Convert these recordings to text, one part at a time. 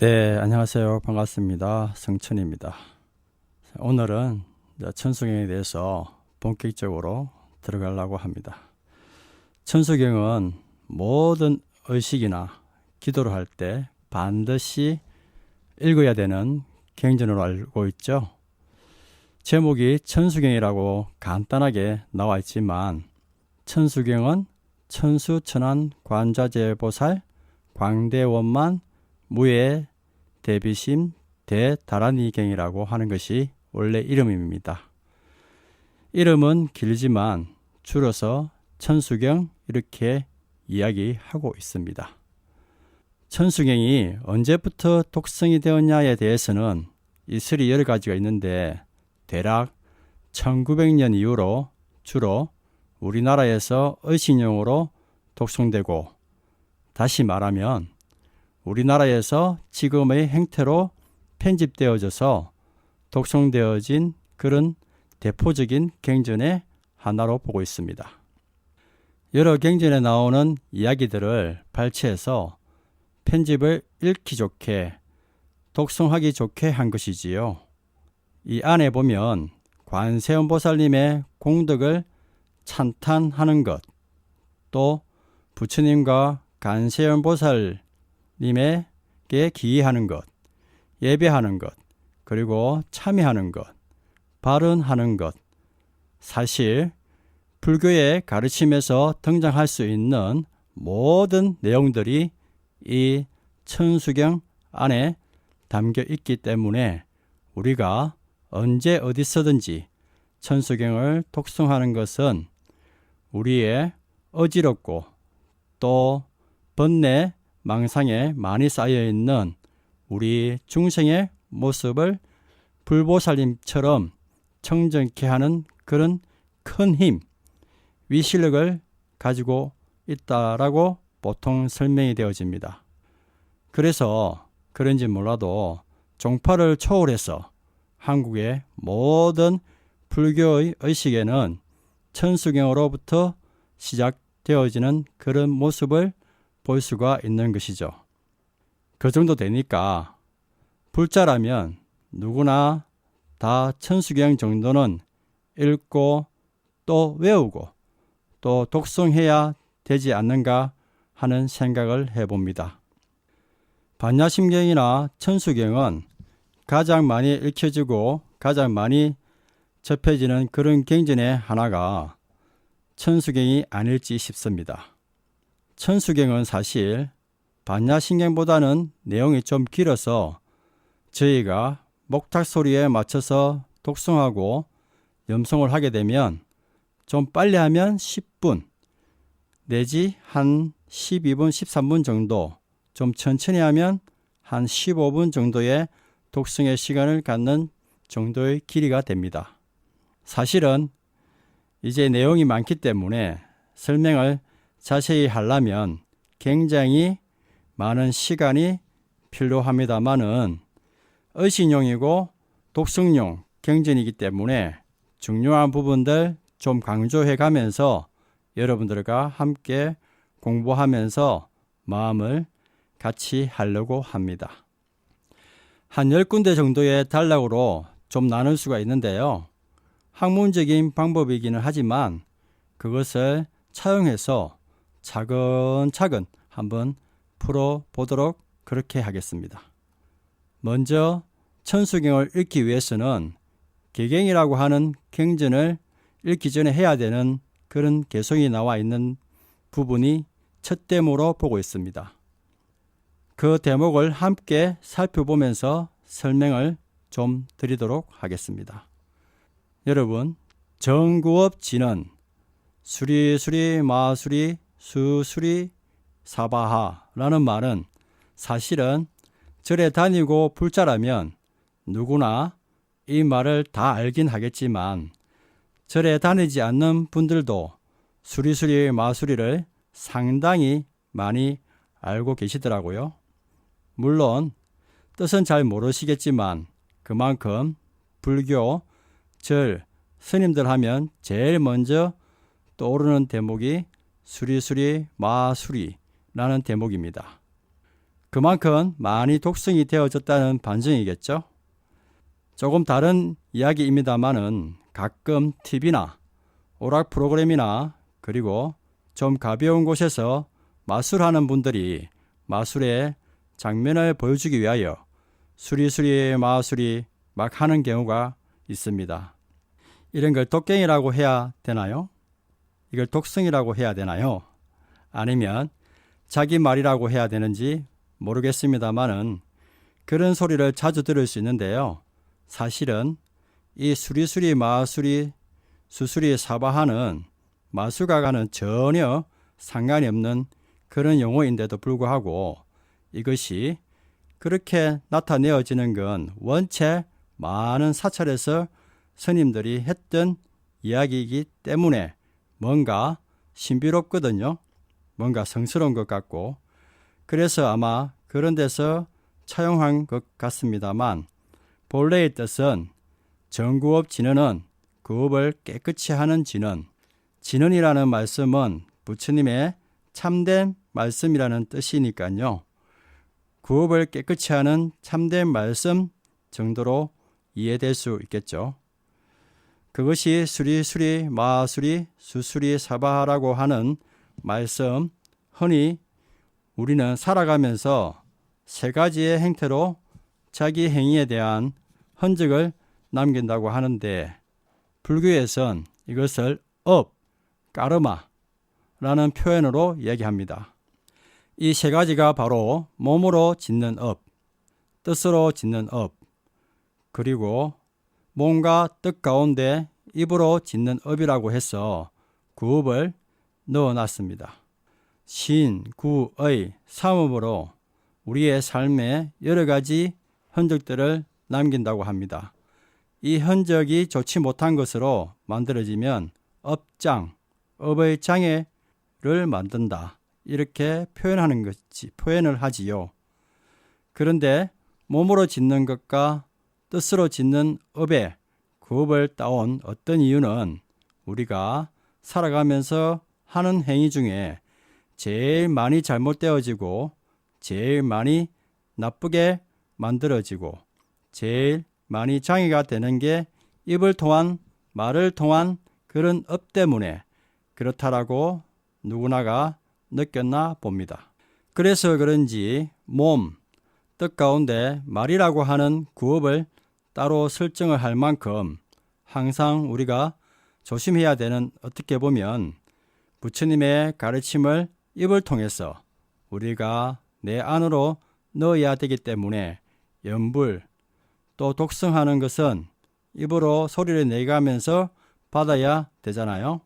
네, 안녕하세요. 반갑습니다. 성천입니다. 오늘은 천수경에 대해서 본격적으로 들어가려고 합니다. 천수경은 모든 의식이나 기도를 할 때 반드시 읽어야 되는 경전으로 알고 있죠. 제목이 천수경이라고 간단하게 나와 있지만 천수경은 천수천안 관자재보살 광대원만 무예 대비심 대다라니경이라고 하는 것이 원래 이름입니다. 이름은 길지만 줄여서 천수경 이렇게 이야기하고 있습니다. 천수경이 언제부터 독성이 되었냐에 대해서는 이설이 여러 가지가 있는데 대략 1900년 이후로 주로 우리나라에서 의식용으로 독송되고 다시 말하면 우리나라에서 지금의 행태로 편집되어져서 독송되어진 그런 대표적인 경전의 하나로 보고 있습니다. 여러 경전에 나오는 이야기들을 발췌해서 편집을 읽기 좋게 독송하기 좋게 한 것이지요. 이 안에 보면 관세음보살님의 공덕을 찬탄하는 것, 또 부처님과 간세음보살 님에게 기의하는 것, 예배하는 것, 그리고 참여하는 것, 발언하는 것, 사실 불교의 가르침에서 등장할 수 있는 모든 내용들이 이 천수경 안에 담겨 있기 때문에 우리가 언제 어디서든지 천수경을 독송하는 것은 우리의 어지럽고 또 번뇌 망상에 많이 쌓여 있는 우리 중생의 모습을 불보살님처럼 청정케 하는 그런 큰 힘, 위실력을 가지고 있다라고 보통 설명이 되어집니다. 그래서 그런지 몰라도 종파를 초월해서 한국의 모든 불교의 의식에는 천수경으로부터 시작되어지는 그런 모습을 볼 수가 있는 것이죠. 그 정도 되니까 불자라면 누구나 다 천수경 정도는 읽고 또 외우고 또 독송해야 되지 않는가 하는 생각을 해봅니다. 반야심경이나 천수경은 가장 많이 읽혀지고 가장 많이 접해지는 그런 경전의 하나가 천수경이 아닐지 싶습니다. 천수경은 사실 반야신경보다는 내용이 좀 길어서 저희가 목탁 소리에 맞춰서 독송하고 염송을 하게 되면 좀 빨리 하면 10분 내지 한 12분, 13분 정도 좀 천천히 하면 한 15분 정도의 독성의 시간을 갖는 정도의 길이가 됩니다. 사실은 이제 내용이 많기 때문에 설명을 자세히 하려면 굉장히 많은 시간이 필요합니다만은 의신용이고 독성용 경전이기 때문에 중요한 부분들 좀 강조해 가면서 여러분들과 함께 공부하면서 마음을 같이 하려고 합니다. 한 10군데 정도의 단락으로 좀 나눌 수가 있는데요. 학문적인 방법이기는 하지만 그것을 차용해서 차근차근 한번 풀어보도록 그렇게 하겠습니다. 먼저 천수경을 읽기 위해서는 개경이라고 하는 경전을 읽기 전에 해야 되는 그런 개성이 나와 있는 부분이 첫 대모로 보고 있습니다. 그 대목을 함께 살펴보면서 설명을 좀 드리도록 하겠습니다. 여러분, 정구업 진은 수리수리 마수리 수수리 사바하라는 말은 사실은 절에 다니고 불자라면 누구나 이 말을 다 알긴 하겠지만 절에 다니지 않는 분들도 수리수리 마수리를 상당히 많이 알고 계시더라고요. 물론 뜻은 잘 모르시겠지만 그만큼 불교, 절, 스님들 하면 제일 먼저 떠오르는 대목이 수리수리 마수리라는 대목입니다. 그만큼 많이 독성이 되어졌다는 반증이겠죠. 조금 다른 이야기입니다만은 가끔 TV나 오락 프로그램이나 그리고 좀 가벼운 곳에서 마술하는 분들이 마술의 장면을 보여주기 위하여 수리수리 마술이 막 하는 경우가 있습니다. 이런 걸 독갱이라고 해야 되나요? 이걸 독성이라고 해야 되나요? 아니면 자기 말이라고 해야 되는지 모르겠습니다만은 그런 소리를 자주 들을 수 있는데요. 사실은 이 수리수리 마술이 수수리 사바하는 마술가와는 전혀 상관이 없는 그런 용어인데도 불구하고 이것이 그렇게 나타내어지는 건 원체 많은 사찰에서 스님들이 했던 이야기이기 때문에 뭔가 신비롭거든요. 뭔가 성스러운 것 같고 그래서 아마 그런 데서 차용한 것 같습니다만 본래의 뜻은 정구업 진언은 구업을 깨끗이 하는 진언 진언이라는 말씀은 부처님의 참된 말씀이라는 뜻이니까요. 구업을 깨끗이 하는 참된 말씀 정도로 이해될 수 있겠죠. 그것이 수리수리 마수리 수수리 사바라고 하는 말씀 흔히 우리는 살아가면서 세 가지의 행태로 자기 행위에 대한 흔적을 남긴다고 하는데 불교에선 이것을 업, 까르마라는 표현으로 얘기합니다. 이 세 가지가 바로 몸으로 짓는 업, 뜻으로 짓는 업, 그리고 몸과 뜻 가운데 입으로 짓는 업이라고 해서 구업을 넣어놨습니다. 신, 구의 삼업으로 우리의 삶에 여러 가지 흔적들을 남긴다고 합니다. 이 흔적이 좋지 못한 것으로 만들어지면 업장, 업의 장애를 만든다. 이렇게 표현하는 것이 표현을 하지요. 그런데 몸으로 짓는 것과 뜻으로 짓는 업에 그 업을 따온 어떤 이유는 우리가 살아가면서 하는 행위 중에 제일 많이 잘못되어지고 제일 많이 나쁘게 만들어지고 제일 많이 장애가 되는 게 입을 통한 말을 통한 그런 업 때문에 그렇다라고 누구나가 느꼈나 봅니다. 그래서 그런지 몸, 뜻 가운데 말이라고 하는 구업을 따로 설정을 할 만큼 항상 우리가 조심해야 되는 어떻게 보면 부처님의 가르침을 입을 통해서 우리가 내 안으로 넣어야 되기 때문에 연불 또 독성하는 것은 입으로 소리를 내가면서 받아야 되잖아요.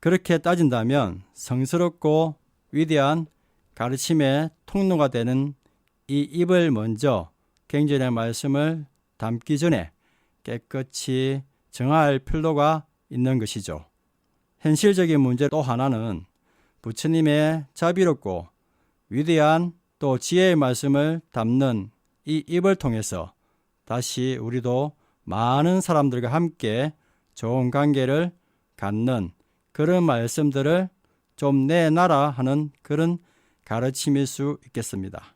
그렇게 따진다면 성스럽고 위대한 가르침의 통로가 되는 이 입을 먼저 경전의 말씀을 담기 전에 깨끗이 정할 필요가 있는 것이죠. 현실적인 문제 또 하나는 부처님의 자비롭고 위대한 또 지혜의 말씀을 담는 이 입을 통해서 다시 우리도 많은 사람들과 함께 좋은 관계를 갖는 그런 말씀들을 좀 내놔라 하는 그런 가르침일 수 있겠습니다.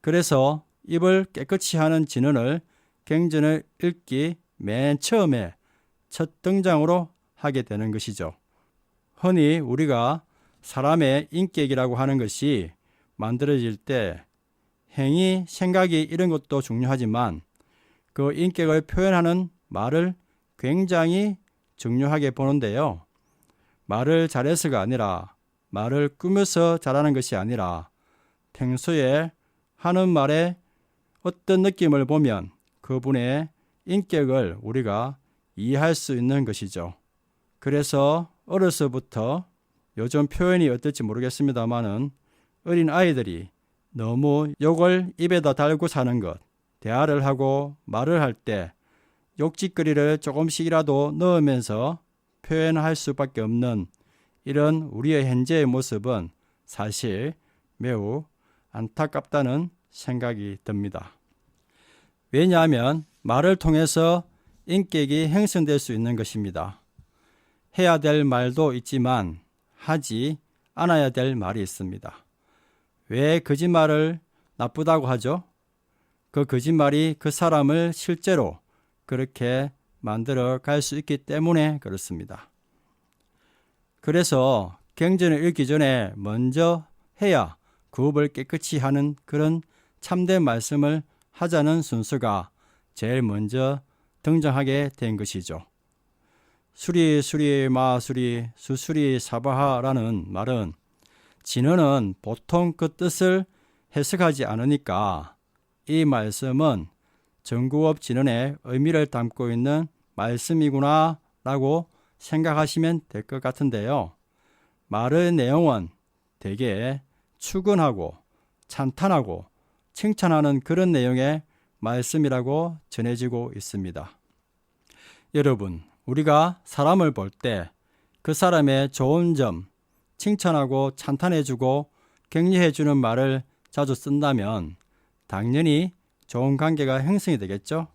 그래서 입을 깨끗이 하는 진언을 경전을 읽기 맨 처음에 첫 등장으로 하게 되는 것이죠. 흔히 우리가 사람의 인격이라고 하는 것이 만들어질 때 행위, 생각이 이런 것도 중요하지만 그 인격을 표현하는 말을 굉장히 중요하게 보는데요. 말을 잘해서가 아니라 말을 꾸며서 잘하는 것이 아니라 평소에 하는 말에 어떤 느낌을 보면 그분의 인격을 우리가 이해할 수 있는 것이죠. 그래서 어려서부터 요즘 표현이 어떨지 모르겠습니다만은 어린 아이들이 너무 욕을 입에다 달고 사는 것, 대화를 하고 말을 할 때 욕짓거리를 조금씩이라도 넣으면서 표현할 수밖에 없는 이런 우리의 현재의 모습은 사실 매우 안타깝다는 생각이 듭니다. 왜냐하면 말을 통해서 인격이 형성될 수 있는 것입니다. 해야 될 말도 있지만 하지 않아야 될 말이 있습니다. 왜 거짓말을 나쁘다고 하죠? 그 거짓말이 그 사람을 실제로 그렇게 만들어 갈 수 있기 때문에 그렇습니다. 그래서 경전을 읽기 전에 먼저 해야 구업을 깨끗이 하는 그런 참된 말씀을 하자는 순서가 제일 먼저 등장하게 된 것이죠. 수리 수리 마수리 수수리 사바하라는 말은 진언은 보통 그 뜻을 해석하지 않으니까 이 말씀은 정구업 진언의 의미를 담고 있는 말씀이구나 라고 생각하시면 될 것 같은데요. 말의 내용은 대개 추근하고 찬탄하고 칭찬하는 그런 내용의 말씀이라고 전해지고 있습니다. 여러분, 우리가 사람을 볼 때 그 사람의 좋은 점, 칭찬하고 찬탄해주고 격려해주는 말을 자주 쓴다면 당연히 좋은 관계가 형성이 되겠죠.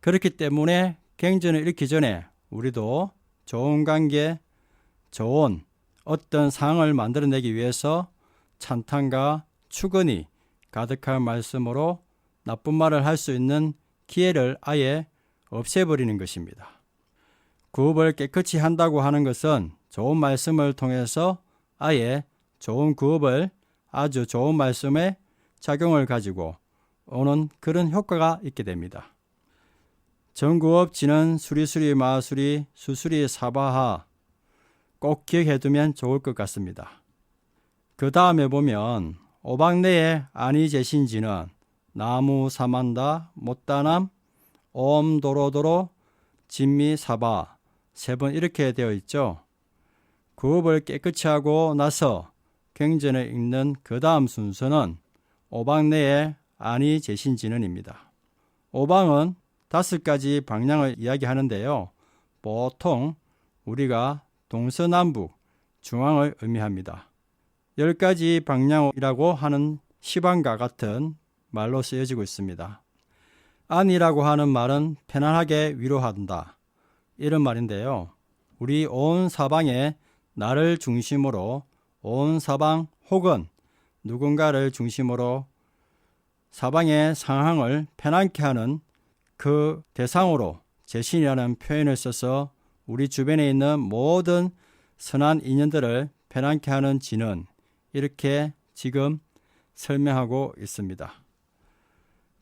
그렇기 때문에 경전을 읽기 전에 우리도 좋은 관계, 좋은 어떤 상황을 만들어내기 위해서 찬탄과 축원이 가득한 말씀으로 나쁜 말을 할 수 있는 기회를 아예 없애버리는 것입니다. 구업을 깨끗이 한다고 하는 것은 좋은 말씀을 통해서 아예 좋은 구업을 아주 좋은 말씀에 작용을 가지고 오는 그런 효과가 있게 됩니다. 전구업 지는 수리수리 마수리 수수리 사바하 꼭 기억해 두면 좋을 것 같습니다. 그 다음에 보면 오박내에 아니 제신지는 나무 사만다 못다남 옴도로도로 진미 사바 세 번 이렇게 되어 있죠. 구업을 깨끗이 하고 나서 경전을 읽는 그 다음 순서는 오방내에 아니 제신진언입니다. 오방은 다섯 가지 방향을 이야기하는데요. 보통 우리가 동서남북, 중앙을 의미합니다. 열 가지 방향이라고 하는 시방과 같은 말로 쓰여지고 있습니다. 안이라고 하는 말은 편안하게 위로한다. 이런 말인데요. 우리 온 사방에 나를 중심으로 온 사방 혹은 누군가를 중심으로 사방의 상황을 편안케 하는 그 대상으로 제신이라는 표현을 써서 우리 주변에 있는 모든 선한 인연들을 편안케 하는 지는 이렇게 지금 설명하고 있습니다.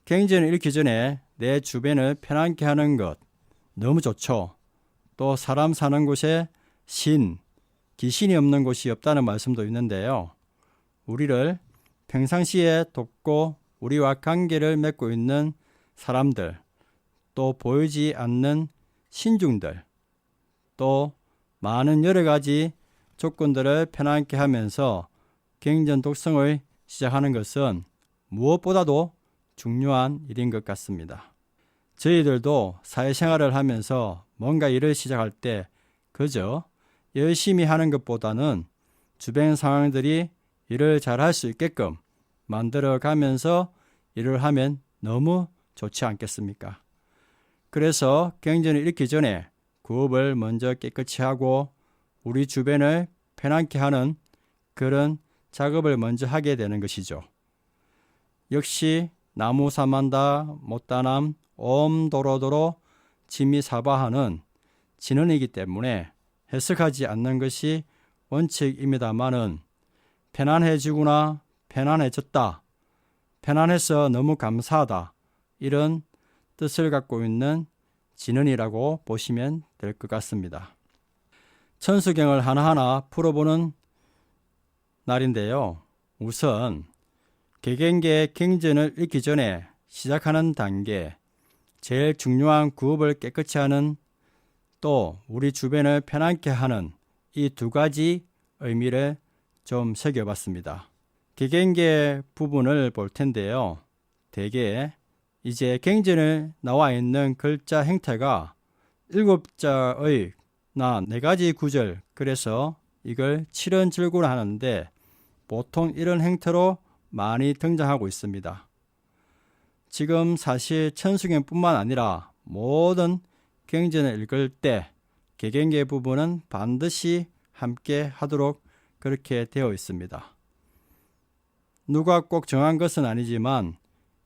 경전을 읽기 전에 내 주변을 편안케 하는 것 너무 좋죠. 또 사람 사는 곳에 신, 귀신이 없는 곳이 없다는 말씀도 있는데요. 우리를 평상시에 돕고 우리와 관계를 맺고 있는 사람들, 또 보이지 않는 신중들, 또 많은 여러 가지 조건들을 편안케 하면서 경전 독성을 시작하는 것은 무엇보다도 중요한 일인 것 같습니다. 저희들도 사회생활을 하면서 뭔가 일을 시작할 때 그저 열심히 하는 것보다는 주변 상황들이 일을 잘 할 수 있게끔 만들어 가면서 일을 하면 너무 좋지 않겠습니까? 그래서 경전을 읽기 전에 구업을 먼저 깨끗이 하고 우리 주변을 편안케 하는 그런 작업을 먼저 하게 되는 것이죠. 역시 나무 사만다 못다남 옴 도로도로 지미 사바하는 진언이기 때문에 해석하지 않는 것이 원칙입니다만은 편안해지구나 편안해졌다 편안해서 너무 감사하다 이런 뜻을 갖고 있는 진언이라고 보시면 될 것 같습니다. 천수경을 하나하나 풀어보는 날인데요. 우선 개경계 경전을 읽기 전에 시작하는 단계, 제일 중요한 구업을 깨끗이 하는 또 우리 주변을 편안케 하는 이 두 가지 의미를 좀 새겨봤습니다. 개경계 부분을 볼 텐데요. 대개 이제 경전에 나와 있는 글자 형태가 일곱 자의 나 네 가지 구절 그래서 이걸 칠연절구를 하는데 보통 이런 형태로 많이 등장하고 있습니다. 지금 사실 천수경뿐만 아니라 모든 경전을 읽을 때 개경계 부분은 반드시 함께 하도록 그렇게 되어 있습니다. 누가 꼭 정한 것은 아니지만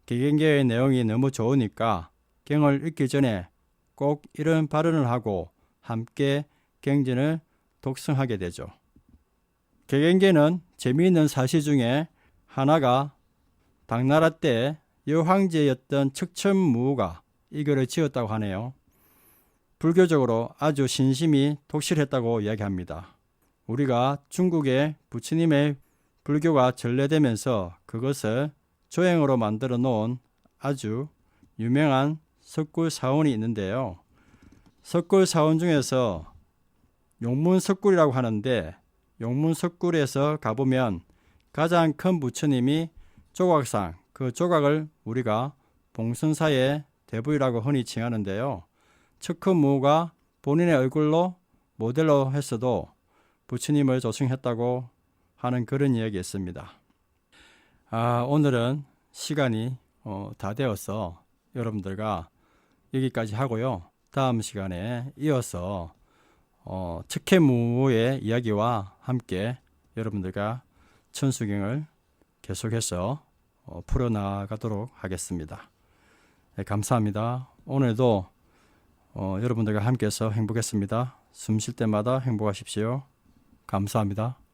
개경계의 내용이 너무 좋으니까 경을 읽기 전에 꼭 이런 발언을 하고 함께 경전을 독성하게 되죠. 개경계는 재미있는 사실 중에 하나가 당나라 때 여황제였던 척천무가 이 글을 지었다고 하네요. 불교적으로 아주 신심이 독실했다고 이야기합니다. 우리가 중국의 부처님의 불교가 전래되면서 그것을 조형으로 만들어 놓은 아주 유명한 석굴사원이 있는데요. 석굴사원 중에서 용문석굴이라고 하는데 용문석굴에서 가보면 가장 큰 부처님이 조각상 그 조각을 우리가 봉선사의 대부이라고 흔히 칭하는데요. 척크무가 본인의 얼굴로 모델로 했어도 부처님을 조청했다고 하는 그런 이야기 있습니다. 아, 오늘은 시간이 어, 다 되어서 여러분들과 여기까지 하고요. 다음 시간에 이어서 어, 척해무의 이야기와 함께 여러분들과 천수경을 계속해서 어, 풀어나가도록 하겠습니다. 네, 감사합니다. 오늘도 어, 여러분들과 함께해서 행복했습니다. 숨 쉴 때마다 행복하십시오. 감사합니다.